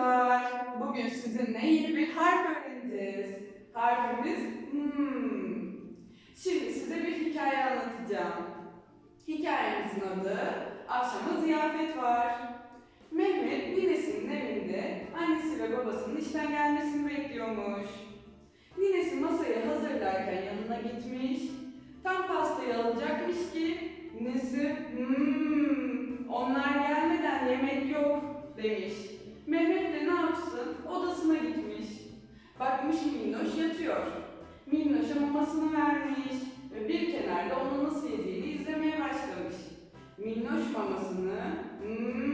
çocuklar. Bugün sizinle yeni bir harf öğreneceğiz. Harfimiz hmm. Şimdi size bir hikaye anlatacağım. Hikayemizin adı Akşama Ziyafet Var. Mehmet ninesinin evinde annesi ve babasının işten gelmesini bekliyormuş. Ninesi masayı hazırlarken yanına gitmiş. Tam pastayı alacakmış ki ninesi hmm, onlar gelmeden yemek yok demiş. Mehmet de ne yapsın? Odasına gitmiş. Bakmış Minnoş yatıyor. Minnoş'a mamasını vermiş ve bir kenarda onun nasıl yediğini izlemeye başlamış. Minnoş mamasını hmm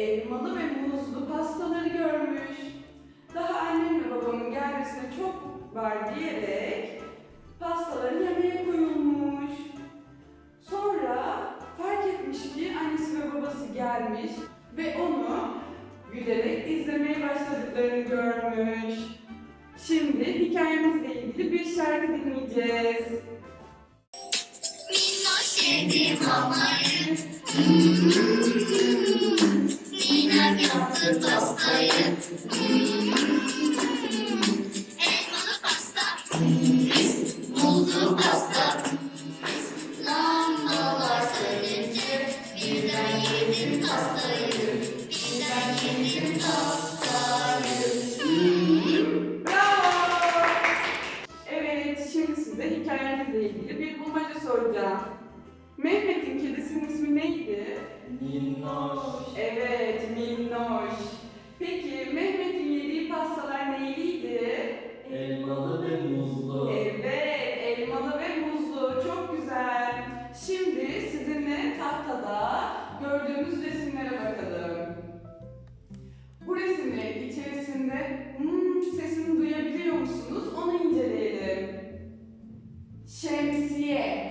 elmalı ve muzlu pastaları görmüş. Daha annem ve babamın gelmesine çok var diyerek pastaları yemeğe koyulmuş. Sonra fark etmiş ki annesi ve babası gelmiş ve onu gülerek izlemeye başladıklarını görmüş. Şimdi hikayemizle ilgili bir şarkı dinleyeceğiz. Minnoş yedi mamayı Elmalı pasta Muzlu pasta Lambalar sönünce Birden yedim pastayı Birden yedim pastayı Bravo! Evet, şimdi size hikayemizle ilgili bir bulmaca soracağım. Mehmet'in kedisinin ismi neydi? Minnoş, Evet, Minnoş. Peki Mehmet'in yediği pastalar neyliydi? elmalı ve muzlu. Evet, elmalı ve muzlu. Çok güzel. Şimdi sizinle tahtada gördüğümüz resimlere bakalım. Bu resimlerin içerisinde hmm sesini duyabiliyor musunuz? Onu inceleyelim. Şemsiye.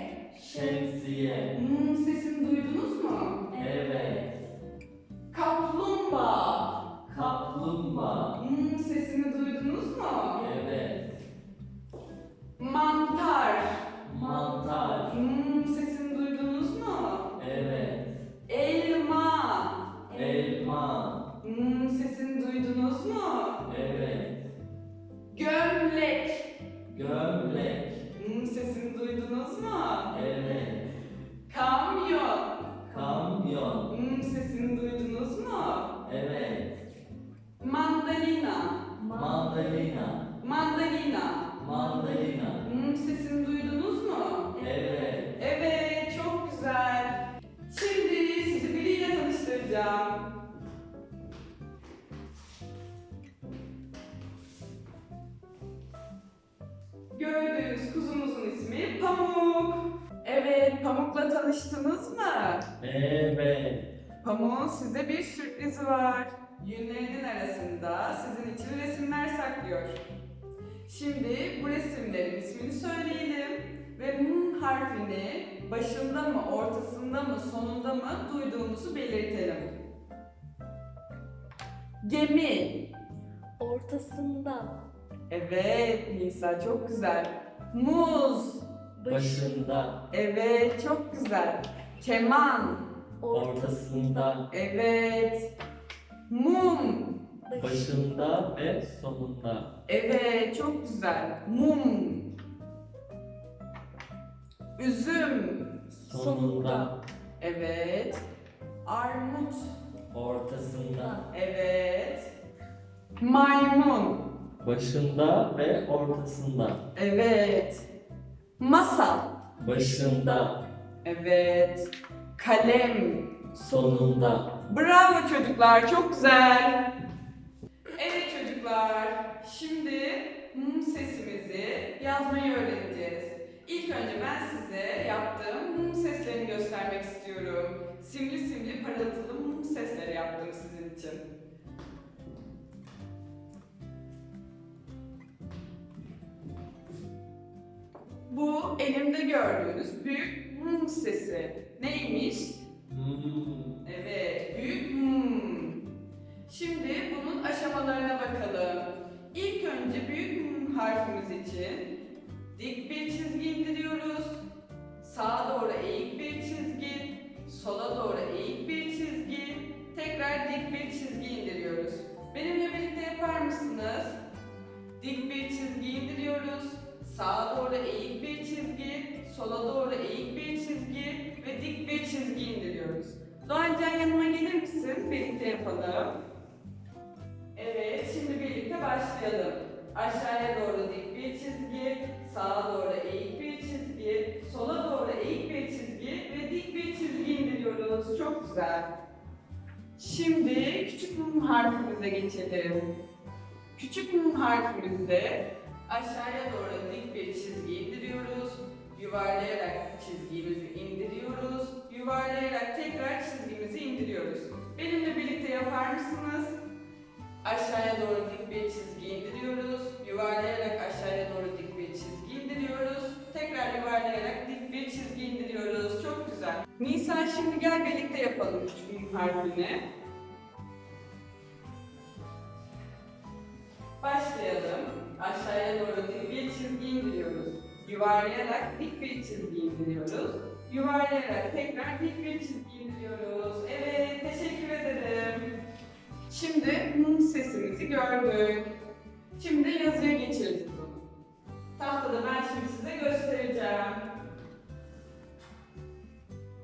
Şemsiye, Hmm sesini duydunuz mu? evet. Kaplumbağa. Kaplumbağa, Hmm sesini duydunuz mu? evet. Sesini duydunuz mu? evet. Kamyon. Kamyon, Hmm, sesini duydunuz mu? evet. Mandalina. Mandalina, Mandalina. mandalina, Hmm, sesini duydunuz mu? evet. Evet, çok güzel. Şimdi sizi biriyle tanıştıracağım. Gördüğünüz kuzumuzun Pamuk. Evet, Pamuk'la tanıştınız mı? Evet. Pamuk'un size bir sürprizi var. Yünlerinin arasında sizin için resimler saklıyor. Şimdi bu resimlerin ismini söyleyelim ve M harfini başında mı, ortasında mı, sonunda mı duyduğumuzu belirtelim. Gemi. Ortasında, Evet Nisa çok güzel. Muz. Başında, Evet çok güzel. Keman. ortasında, Evet. Mum. başında ve sonunda. Evet, çok güzel. Mum. Üzüm. Sonunda, Evet. Armut. ortasında, Evet. Maymun. başında ve ortasında. Evet. Masa. Başında, Evet. Kalem. sonunda. Bravo çocuklar, çok güzel. Evet çocuklar, şimdi mum sesimizi yazmayı öğreneceğiz. İlk önce ben size yaptığım mum seslerini göstermek istiyorum. Simli simli parıltılı mum sesleri yaptım sizin için. Elimde gördüğünüz büyük hmm sesi. Neymiş? Hmm. Evet, büyük hmm. Şimdi bunun aşamalarına bakalım. İlk önce büyük hmm harfimiz için dik bir çizgi indiriyoruz. Sağa doğru eğik bir çizgi, sola doğru eğik bir çizgi, tekrar dik bir çizgi indiriyoruz. Benimle birlikte yapar mısınız? Dik bir çizgi indiriyoruz. Sağa doğru eğik bir çizgi, sola doğru eğik bir çizgi ve dik bir çizgi indiriyoruz. Doğancan yanıma gelir misin? Birlikte yapalım. Evet, şimdi birlikte başlayalım. Aşağıya doğru dik bir çizgi, sağa doğru eğik bir çizgi, sola doğru eğik bir çizgi ve dik bir çizgi indiriyoruz. Çok güzel. Şimdi küçük mum harfimize geçelim. Küçük mum harfimizde aşağıya doğru dik bir çizgi indiriyoruz. Yuvarlayarak çizgimizi indiriyoruz. Yuvarlayarak tekrar çizgimizi indiriyoruz. Benimle birlikte yapar mısınız? Aşağıya doğru dik bir çizgi indiriyoruz. Yuvarlayarak aşağıya doğru dik bir çizgi indiriyoruz. Tekrar yuvarlayarak dik bir çizgi indiriyoruz. Çok güzel. Nisa şimdi gel birlikte yapalım harfini. Aşağıya doğru dik bir çizgi indiriyoruz. Yuvarlayarak dik bir çizgi indiriyoruz. Yuvarlayarak tekrar dik bir çizgi indiriyoruz. Evet, teşekkür ederim. Şimdi mum sesimizi gördük. Şimdi yazıya geçeriz bunu. Tahtada ben şimdi size göstereceğim.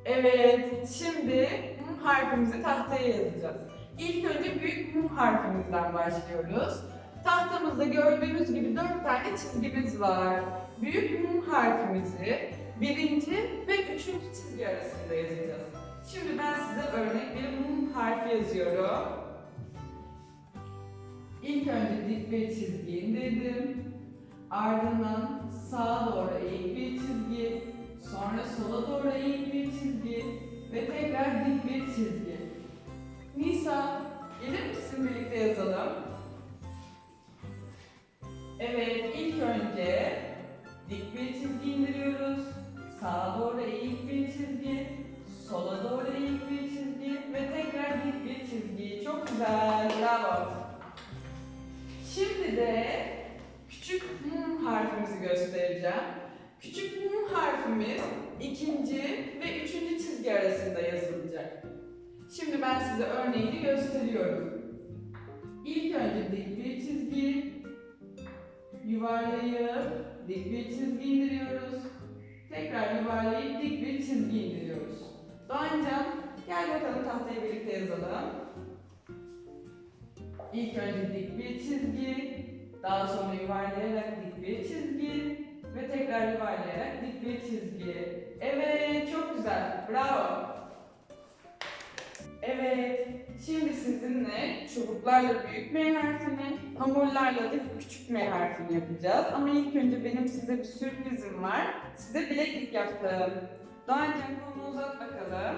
Evet, şimdi mum harfimizi tahtaya yazacağız. İlk önce büyük mum harfimizden başlıyoruz. Tahtamızda gördüğünüz gibi dört tane çizgimiz var. Büyük mum harfimizi birinci ve üçüncü çizgi arasında yazacağız. Şimdi ben size örnek bir mum harfi yazıyorum. İlk önce dik bir çizgi indirdim. Ardından sağa doğru eğik bir çizgi, sonra sola doğru eğik bir çizgi ve tekrar dik bir çizgi. Nisa, gelir misin birlikte yazalım? Evet, ilk önce dik bir çizgi indiriyoruz. Sağa doğru eğik bir çizgi, sola doğru eğik bir çizgi ve tekrar dik bir çizgi. Çok güzel, bravo. Şimdi de küçük mum harfimizi göstereceğim. Küçük mum harfimiz ikinci ve üçüncü çizgi arasında yazılacak. Şimdi ben size örneğini gösteriyorum. İlk önce dik bir çizgi, yuvarlayıp dik bir çizgi indiriyoruz. Tekrar yuvarlayıp dik bir çizgi indiriyoruz. Doğancan gel bakalım tahtaya birlikte yazalım. İlk önce dik bir çizgi, daha sonra yuvarlayarak dik bir çizgi ve tekrar yuvarlayarak dik bir çizgi. Evet, çok güzel. Bravo. Evet, şimdi sizinle çubuklarla büyük M harfini, hamurlarla da küçük M harfini yapacağız. Ama ilk önce benim size bir sürprizim var. Size bileklik yaptım. Doğancan kolunu uzat bakalım.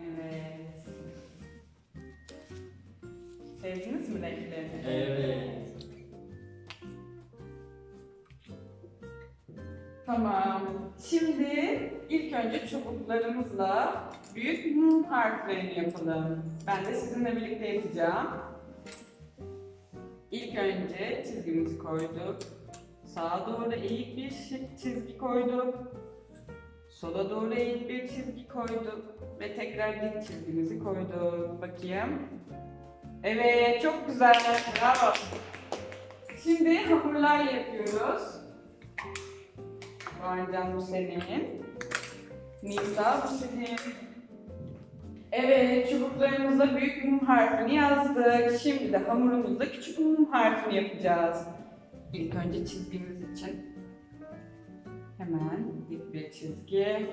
Evet. Sevdiniz mi renklerini? Evet. Tamam. Şimdi ilk önce çubuklarımızla büyük M harflerini yapalım. Ben de sizinle birlikte yapacağım. İlk önce çizgimizi koyduk. Sağa doğru eğik bir çizgi koyduk. Sola doğru eğik bir çizgi koyduk. Ve tekrar dik çizgimizi koyduk. Bakayım. Evet, çok güzel. Bravo. Şimdi hamurlarla yapıyoruz. Doğancan bu senin. Nisa bu senin. Evet, çubuklarımızla büyük mum harfini yazdık. Şimdi de hamurumuzda küçük mum harfini yapacağız. İlk önce çizgimiz için hemen dik bir çizgi.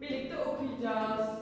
birlikte okuyacağız.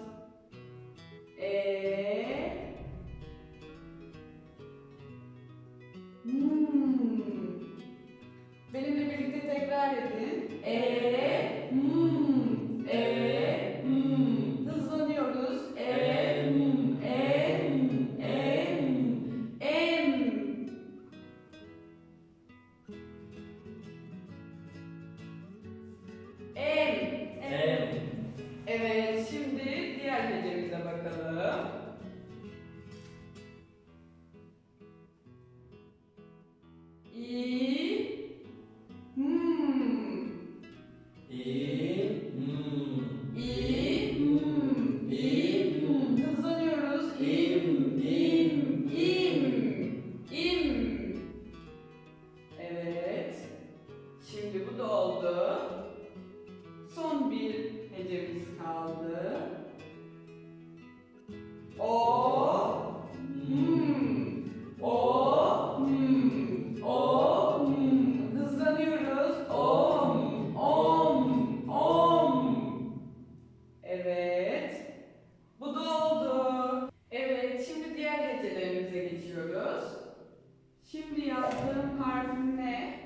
Şimdi yazdığım harf ne?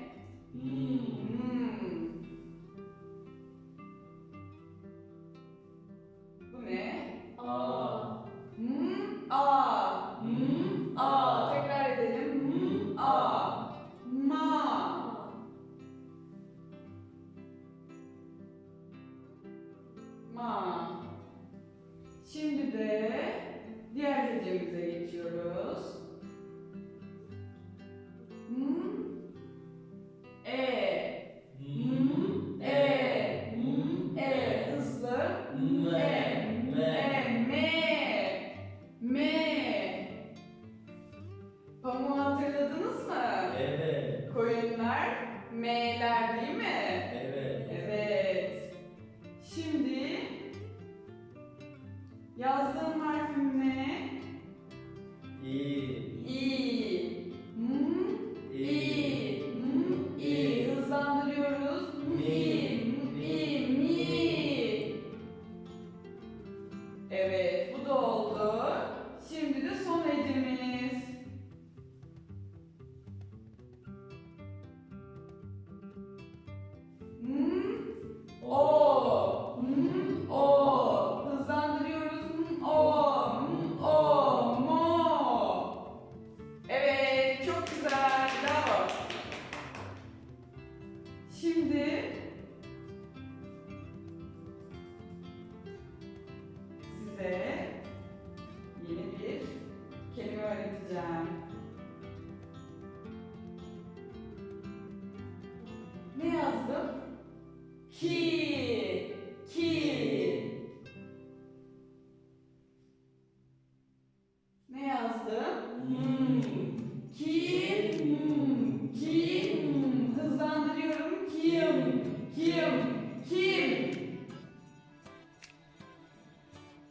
Hmm. Bu ne? A. Hmm, a. Hmm, a. Tekrar edelim. Hmm, a. Ma. Ma. Şimdi de diğer hecemiz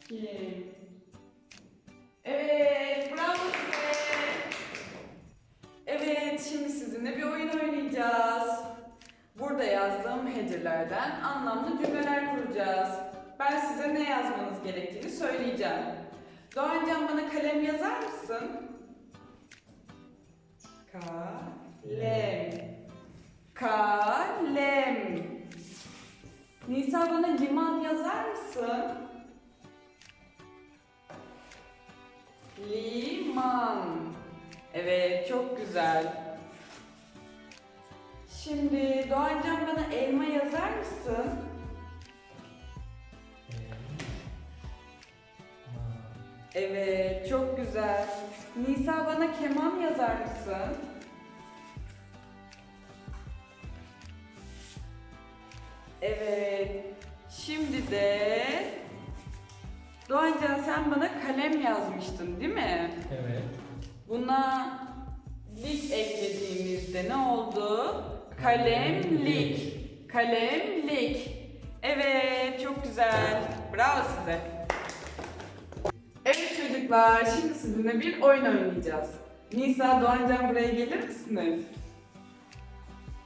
Ki. Evet, bravo size. Evet, şimdi sizinle bir oyun oynayacağız. Burada yazdığım headerlerden anlamlı cümleler kuracağız. Ben size ne yazmanız gerektiğini söyleyeceğim. Doğancan bana kalem yazar mısın? Kalem. Kalem. Nisa bana liman yazar mısın? Liman. Evet, çok güzel. Şimdi Doğancan bana elma yazar mısın? Evet, çok güzel. Nisa bana keman yazar mısın? Evet. Şimdi de Doğancan sen bana kalem yazmıştın değil mi? Evet. Buna lik eklediğimizde ne oldu? Kalemlik. Kalemlik. Evet çok güzel. Bravo size. Evet çocuklar şimdi sizinle bir oyun oynayacağız. Nisa, Doğancan buraya gelir misiniz?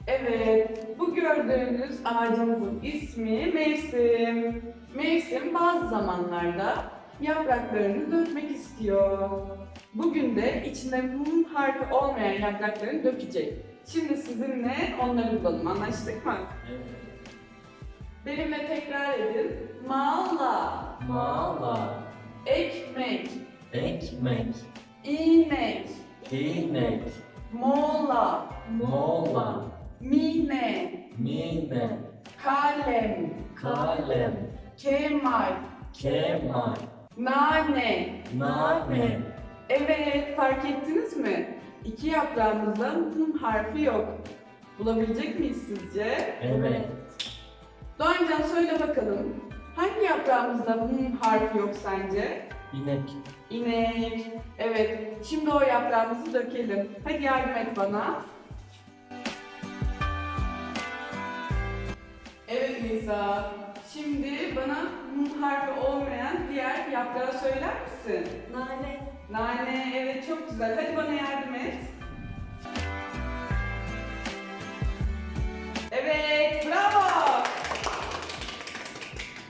Evet, bu gördüğünüz ağacımızın ismi mevsim. Mevsim bazı zamanlarda yapraklarını dökmek istiyor. Bugün de içinde M harfi olmayan yapraklarını dökecek. Şimdi sizinle onları bulalım. Anlaştık mı? Evet. Benimle tekrar edin. Mağla, Mağla. ekmek, Ekmek. inek, İnek. mola, Mola. Mine, Mine. kalem, Kalem. kemal, Kemal. nane. Nane. Evet, fark ettiniz mi? İki yaprağımızda M harfi yok. Bulabilecek miyiz sizce? Evet. Doğancan söyle bakalım. Hangi yaprağımızda M harfi yok sence? İnek. İnek. Evet, şimdi o yaprağımızı dökelim. Hadi yardım et bana. Evet Nisa. Şimdi bana M harfi olmayan diğer yaprağı söyler misin? Nane. Nane, evet çok güzel. Hadi bana yardım et. Evet, bravo.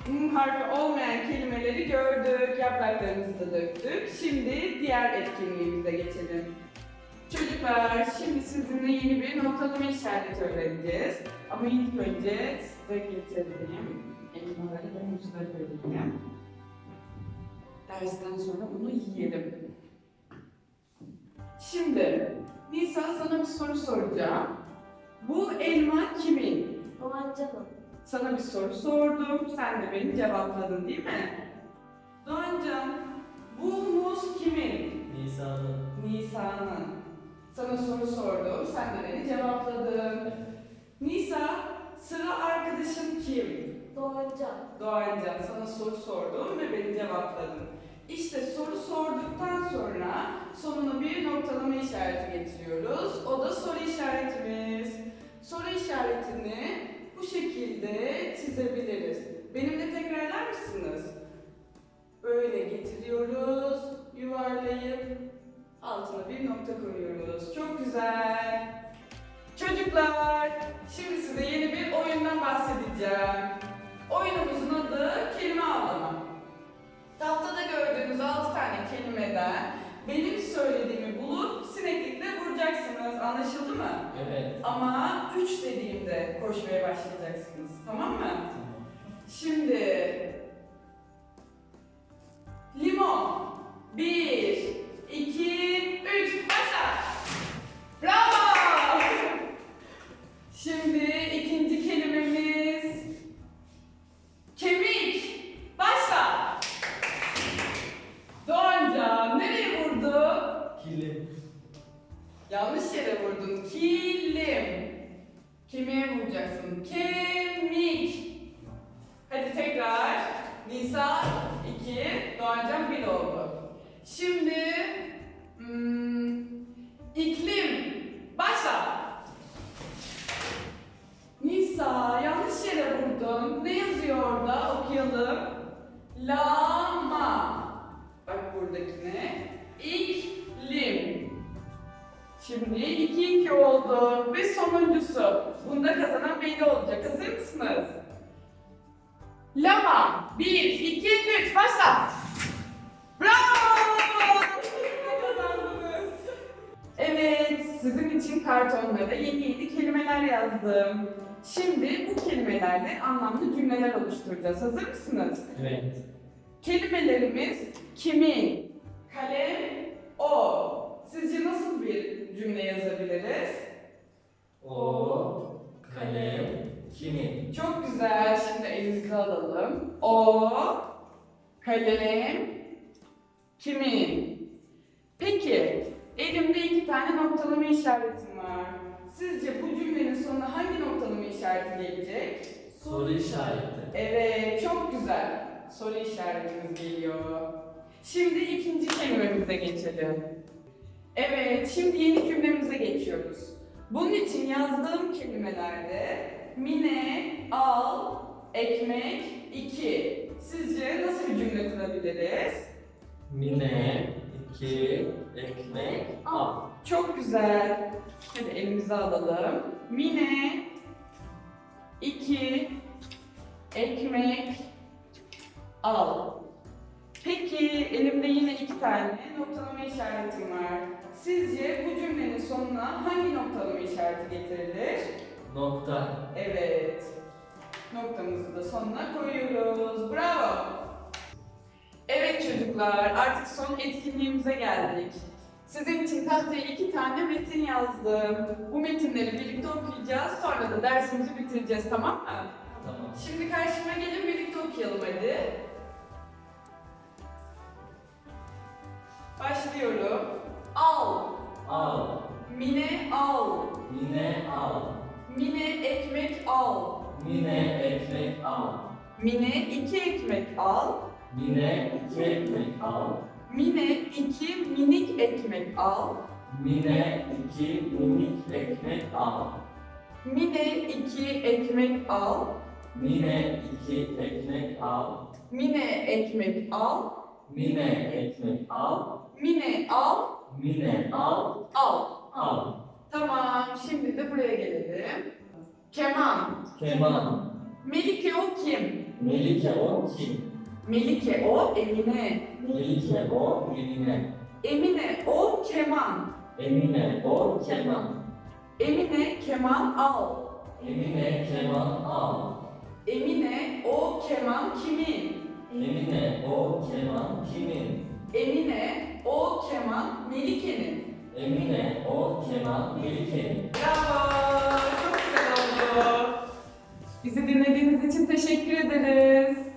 M harfi olmayan kelimeleri gördük, yapraklarımızı da döktük. Şimdi diğer etkinliğimize geçelim. Çocuklar, şimdi sizinle yeni bir noktalama işareti öğreneceğiz. Ama ilk önce size getirdiğim elmaları ve muzları vereceğim. Dersten sonra bunu yiyelim. Şimdi Nisa sana bir soru soracağım. Bu elma kimin? Doğancan'ın. Sana bir soru sordum, sen de beni cevapladın değil mi? Doğancan, bu muz kimin? Nisan'ın. Nisa'nın. Sana soru sordum, sen de beni cevapladın. Nisa, sıra arkadaşın kim? Doğancan. Doğancan, sana soru sordum ve beni cevapladın. İşte soru sorduktan sonra sonuna bir noktalama işareti getiriyoruz. O da soru işaretimiz. Soru işaretini bu şekilde çizebiliriz. Benimle tekrarlar mısınız? Böyle getiriyoruz, yuvarlayıp altına bir nokta koyuyoruz. Çok güzel. Çocuklar, şimdi size yeni bir oyundan bahsedeceğim. Oyunumuzun adı kelime avlama. Tahtada gördüğünüz 6 tane kelimeden benim söylediğimi bulup sineklikle vuracaksınız. Anlaşıldı mı? Evet. Ama 3 dediğimde koşmaya başlayacaksınız. Tamam mı? Tamam. Şimdi limon. 1 2 3 başla. Bravo! Şimdi ikinci kelimemiz kemik. Başla. Doğancan nereye vurdu? Kilim. Yanlış yere vurdun. Kilim. Kemiğe vuracaksın. Kemik. Hadi tekrar. Nisa 2, Doğancan 1 oldu. Şimdi hmm, iklim. Başla. Lama. Bak buradakine. İklim. Şimdi 2-2 oldu ve sonuncusu. Bunda kazanan belli olacak. Hazır mısınız? Lama. 1, 2, 3 başla. Bravo! Kazandınız. Evet, sizin için kartonlara yeni yeni kelimeler yazdım. Şimdi bu kelimelerle anlamlı cümleler oluşturacağız. Hazır mısınız? Evet. Kelimelerimiz kimin, kalem, o. Sizce nasıl bir cümle yazabiliriz? O. Kalem. Kimin? Çok güzel. Şimdi elimizi alalım. O, kalem, kimin? Peki, elimde iki tane noktalama işaretim var. Sizce bu cümlenin sonuna hangi noktalama işareti gelecek? Soru işareti. Evet, çok güzel. Soru işaretimiz geliyor. Şimdi ikinci kelimemize geçelim. Evet, şimdi yeni cümlemize geçiyoruz. Bunun için yazdığım kelimelerde mine, al, ekmek, iki. Sizce nasıl bir cümle kurabiliriz? Mine, iki, ekmek, al. Çok güzel. Hadi elimize alalım. Mine, iki, ekmek, al. Peki elimde yine iki tane noktalama işaretim var. Sizce bu cümlenin sonuna hangi noktalama işareti getirilir? Nokta. Evet. Noktamızı da sonuna koyuyoruz. Bravo. Evet çocuklar, artık son etkinliğimize geldik. Sizin için tahtaya iki tane metin yazdım. Bu metinleri birlikte okuyacağız, sonra da dersimizi bitireceğiz, tamam mı? Tamam. Şimdi karşıma gelin birlikte okuyalım hadi. Başlıyorum. Al. Al. Mine al. Mine, al. Mine ekmek al. Mine, ekmek, al. Mine iki ekmek al. Mine, iki ekmek, al. Mine iki minik ekmek al. Mine, iki minik ekmek, al. Mine iki ekmek al. Mine, iki ekmek, al. Mine ekmek al. Mine, ekmek, al. Mine al. Mine, al. Al. Al. Tamam, şimdi de buraya gelelim. Keman. Keman. Melike o kim? Melike o kim? Melike o Emine. Melike o Emine. Emine o keman. Emine o keman. Emine keman al. Emine keman al. Emine o keman kimin? Emine o keman kimin? Emine o keman Melike'nin. Emine o keman Melike'nin. Bravo. Çok güzel oldu. Bizi dinlediğiniz için teşekkür ederiz.